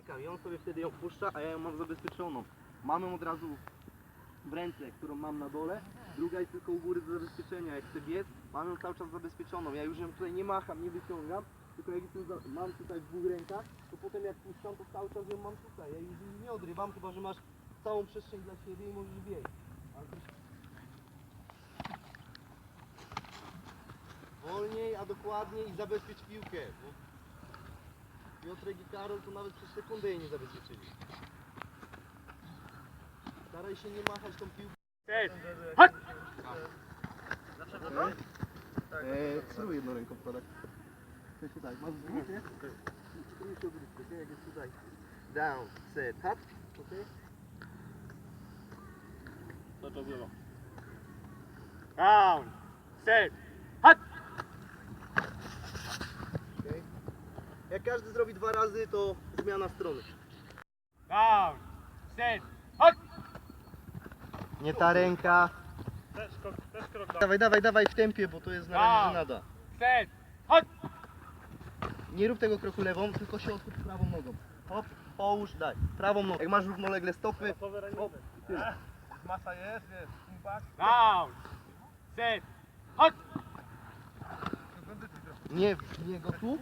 Czekam, i on sobie wtedy ją puszcza, a ja ją mam zabezpieczoną. Mamy ją od razu w ręce, którą mam na dole, druga jest tylko u góry do zabezpieczenia. Jak chcę biec, mam ją cały czas zabezpieczoną. Ja już ją tutaj nie macham, nie wyciągam, tylko jak jestem za, mam tutaj w dwóch rękach, to potem jak puszczam, to cały czas ją mam tutaj. Ja już jej nie odrywam, chyba że masz całą przestrzeń dla siebie i możesz biec. Wolniej, a dokładniej i zabezpiecz piłkę. Bo Piotrek i Karol to nawet przez sekundę jej nie zabezpieczyli. Staraj się nie machać tą piłką. Eee, spróbuj jedną ręką. To się tak, masz dwóch, nie? Spróbuj się obrócić, okej? Jak jest tutaj. Down, set, hop, okej? Co to było? Down, set, hot! Jak każdy zrobi dwa razy, to zmiana strony. Down, set, hot! Nie ta ręka. Też krok, też krok down. Dawaj, dawaj, dawaj w tempie, bo to jest na razie. Set, hot! Nie rób tego kroku lewą, tylko się odchód prawą nogą. Hop, połóż, daj. Prawą nogą. Jak masz równolegle stopy, hop, i tyle. Masa jest, jest, impact. Down, set, hot! Nie, nie go tu,